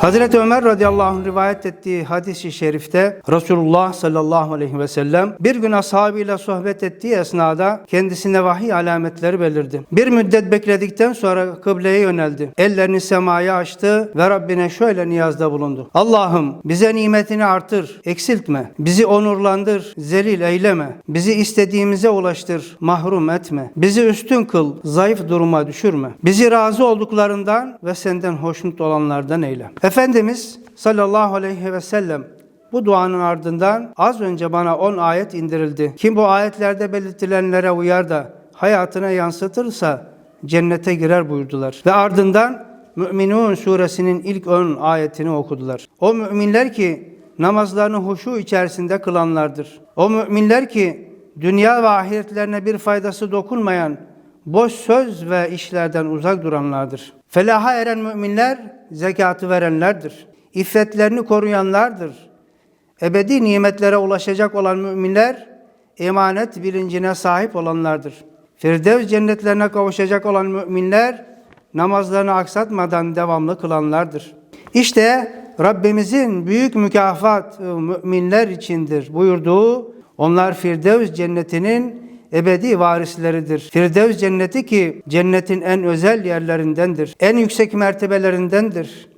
Hazreti Ömer radıyallahu anh rivayet ettiği hadisi şerifte Resulullah sallallahu aleyhi ve sellem bir gün ashabıyla sohbet ettiği esnada kendisine vahiy alametleri belirdi. Bir müddet bekledikten sonra kıbleye yöneldi. Ellerini semaya açtı ve Rabbine şöyle niyazda bulundu. Allah'ım bize nimetini artır, eksiltme. Bizi onurlandır, zelil eyleme. Bizi istediğimize ulaştır, mahrum etme. Bizi üstün kıl, zayıf duruma düşürme. Bizi razı olduklarından ve senden hoşnut olanlardan eyle. Efendimiz sallallahu aleyhi ve sellem bu duanın ardından az önce bana 10 ayet indirildi. Kim bu ayetlerde belirtilenlere uyar da hayatına yansıtırsa cennete girer buyurdular. Ve ardından Müminun suresinin ilk 10 ayetini okudular. O müminler ki namazlarını huşu içerisinde kılanlardır. O müminler ki dünya ve ahiretlerine bir faydası dokunmayan boş söz ve işlerden uzak duranlardır. Felaha eren müminler zekatı verenlerdir. İffetlerini koruyanlardır. Ebedi nimetlere ulaşacak olan müminler emanet bilincine sahip olanlardır. Firdevs cennetlerine kavuşacak olan müminler namazlarını aksatmadan devamlı kılanlardır. İşte Rabbimizin büyük mükafat müminler içindir buyurduğu onlar Firdevs cennetinin ebedi varisleridir. Firdevs cenneti ki cennetin en özel yerlerindendir. En yüksek mertebelerindendir.